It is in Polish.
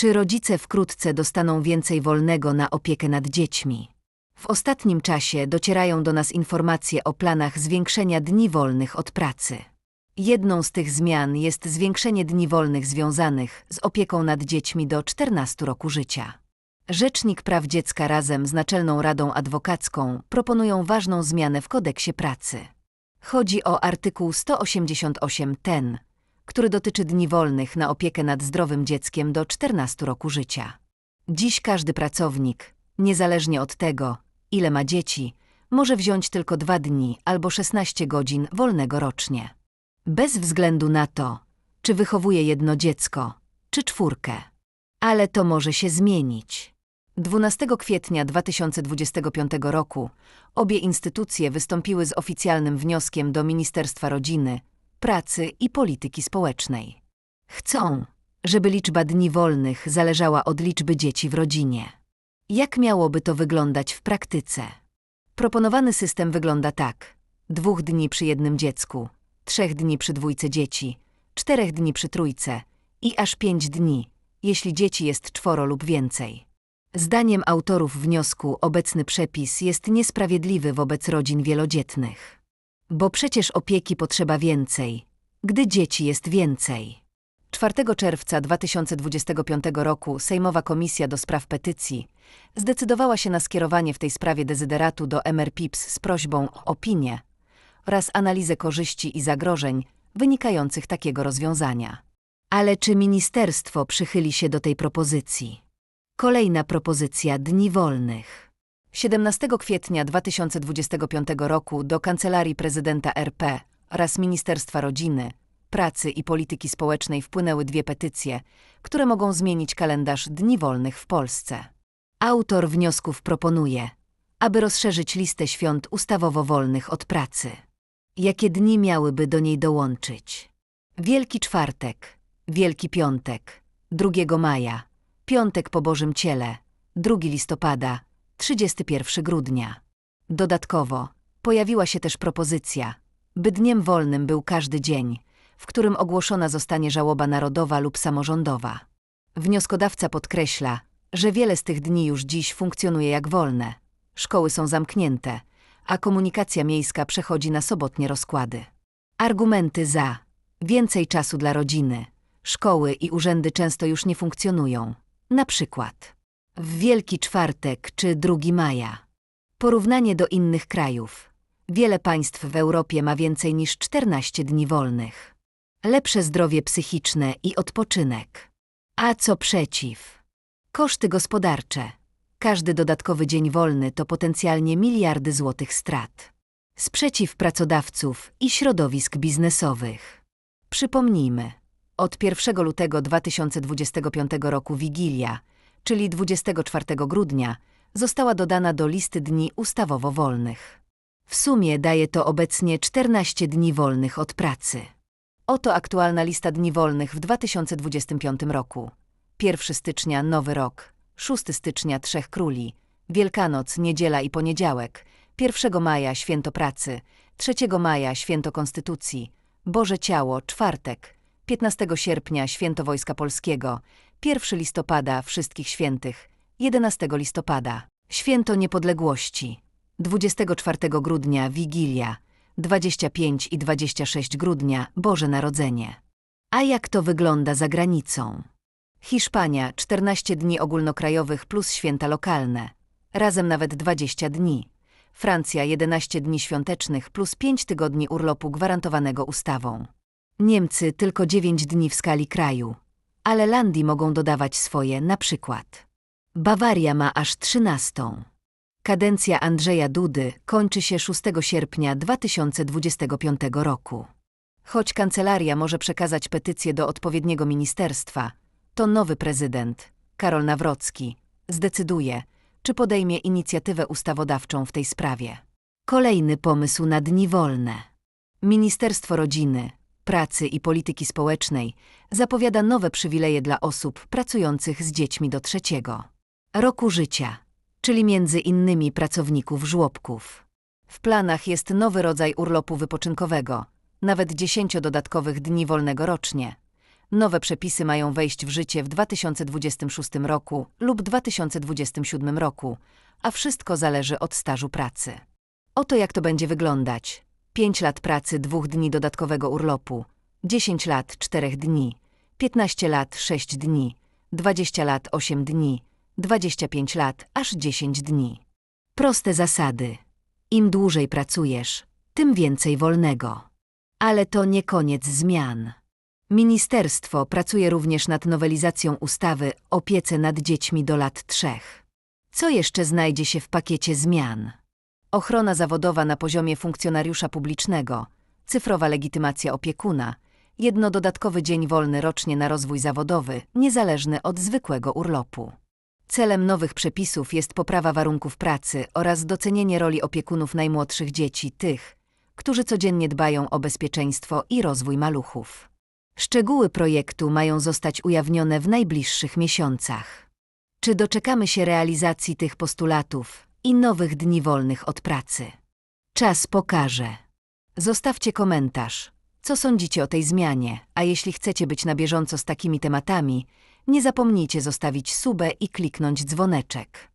Czy rodzice wkrótce dostaną więcej wolnego na opiekę nad dziećmi? W ostatnim czasie docierają do nas informacje o planach zwiększenia dni wolnych od pracy. Jedną z tych zmian jest zwiększenie dni wolnych związanych z opieką nad dziećmi do 14 roku życia. Rzecznik Praw Dziecka razem z Naczelną Radą Adwokacką proponują ważną zmianę w kodeksie pracy. Chodzi o artykuł 188 ten, który dotyczy dni wolnych na opiekę nad zdrowym dzieckiem do 14 roku życia. Dziś każdy pracownik, niezależnie od tego, ile ma dzieci, może wziąć tylko dwa dni albo 16 godzin wolnego rocznie. Bez względu na to, czy wychowuje jedno dziecko, czy czwórkę. Ale to może się zmienić. 12 kwietnia 2025 roku obie instytucje wystąpiły z oficjalnym wnioskiem do Ministerstwa Rodziny, Pracy i Polityki Społecznej. Chcą, żeby liczba dni wolnych zależała od liczby dzieci w rodzinie. Jak miałoby to wyglądać w praktyce? Proponowany system wygląda tak: dwóch dni przy jednym dziecku, trzech dni przy dwójce dzieci, czterech dni przy trójce i aż pięć dni, jeśli dzieci jest czworo lub więcej. Zdaniem autorów wniosku obecny przepis jest niesprawiedliwy wobec rodzin wielodzietnych. Bo przecież opieki potrzeba więcej, gdy dzieci jest więcej. 4 czerwca 2025 roku Sejmowa Komisja do Spraw Petycji zdecydowała się na skierowanie w tej sprawie dezyderatu do MRPIPS z prośbą o opinię oraz analizę korzyści i zagrożeń wynikających takiego rozwiązania. Ale czy ministerstwo przychyli się do tej propozycji? Kolejna propozycja dni wolnych. 17 kwietnia 2025 roku do Kancelarii Prezydenta RP oraz Ministerstwa Rodziny, Pracy i Polityki Społecznej wpłynęły dwie petycje, które mogą zmienić kalendarz dni wolnych w Polsce. Autor wniosków proponuje, aby rozszerzyć listę świąt ustawowo wolnych od pracy. Jakie dni miałyby do niej dołączyć? Wielki Czwartek, Wielki Piątek, 2 maja, Piątek po Bożym Ciele, 2 listopada, 31 grudnia. Dodatkowo pojawiła się też propozycja, by dniem wolnym był każdy dzień, w którym ogłoszona zostanie żałoba narodowa lub samorządowa. Wnioskodawca podkreśla, że wiele z tych dni już dziś funkcjonuje jak wolne. Szkoły są zamknięte, a komunikacja miejska przechodzi na sobotnie rozkłady. Argumenty za więcej czasu dla rodziny. Szkoły i urzędy często już nie funkcjonują. Na przykład w Wielki Czwartek czy 2 maja. Porównanie do innych krajów. Wiele państw w Europie ma więcej niż 14 dni wolnych. Lepsze zdrowie psychiczne i odpoczynek. A co przeciw? Koszty gospodarcze. Każdy dodatkowy dzień wolny to potencjalnie miliardy złotych strat. Sprzeciw pracodawców i środowisk biznesowych. Przypomnijmy, od 1 lutego 2025 roku Wigilia, czyli 24 grudnia, została dodana do listy dni ustawowo wolnych. W sumie daje to obecnie 14 dni wolnych od pracy. Oto aktualna lista dni wolnych w 2025 roku. 1 stycznia Nowy Rok, 6 stycznia Trzech Króli, Wielkanoc, Niedziela i Poniedziałek, 1 maja Święto Pracy, 3 maja Święto Konstytucji, Boże Ciało, czwartek, 15 sierpnia Święto Wojska Polskiego, 1 listopada Wszystkich Świętych, 11 listopada Święto Niepodległości, 24 grudnia Wigilia, 25 i 26 grudnia Boże Narodzenie. A jak to wygląda za granicą? Hiszpania 14 dni ogólnokrajowych plus święta lokalne, razem nawet 20 dni. Francja 11 dni świątecznych plus 5 tygodni urlopu gwarantowanego ustawą. Niemcy tylko 9 dni w skali kraju, ale Landii mogą dodawać swoje, na przykład. Bawaria ma aż 13. Kadencja Andrzeja Dudy kończy się 6 sierpnia 2025 roku. Choć kancelaria może przekazać petycję do odpowiedniego ministerstwa, to nowy prezydent, Karol Nawrocki, zdecyduje, czy podejmie inicjatywę ustawodawczą w tej sprawie. Kolejny pomysł na dni wolne. Ministerstwo Rodziny, Pracy i Polityki Społecznej zapowiada nowe przywileje dla osób pracujących z dziećmi do trzeciego roku życia, czyli między innymi pracowników żłobków. W planach jest nowy rodzaj urlopu wypoczynkowego, nawet 10 dodatkowych dni wolnego rocznie, Nowe przepisy mają wejść w życie w 2026 roku lub 2027 roku, a wszystko zależy od stażu pracy. Oto jak to będzie wyglądać. 5 lat pracy, 2 dni dodatkowego urlopu, 10 lat, 4 dni, 15 lat, 6 dni, 20 lat, 8 dni, 25 lat, aż 10 dni. Proste zasady. Im dłużej pracujesz, tym więcej wolnego. Ale to nie koniec zmian. Ministerstwo pracuje również nad nowelizacją ustawy o opiece nad dziećmi do lat trzech. Co jeszcze znajdzie się w pakiecie zmian? Ochrona zawodowa na poziomie funkcjonariusza publicznego, cyfrowa legitymacja opiekuna, jedno dodatkowy dzień wolny rocznie na rozwój zawodowy, niezależny od zwykłego urlopu. Celem nowych przepisów jest poprawa warunków pracy oraz docenienie roli opiekunów najmłodszych dzieci, tych, którzy codziennie dbają o bezpieczeństwo i rozwój maluchów. Szczegóły projektu mają zostać ujawnione w najbliższych miesiącach. Czy doczekamy się realizacji tych postulatów i nowych dni wolnych od pracy? Czas pokaże. Zostawcie komentarz. Co sądzicie o tej zmianie? A jeśli chcecie być na bieżąco z takimi tematami, nie zapomnijcie zostawić subę i kliknąć dzwoneczek.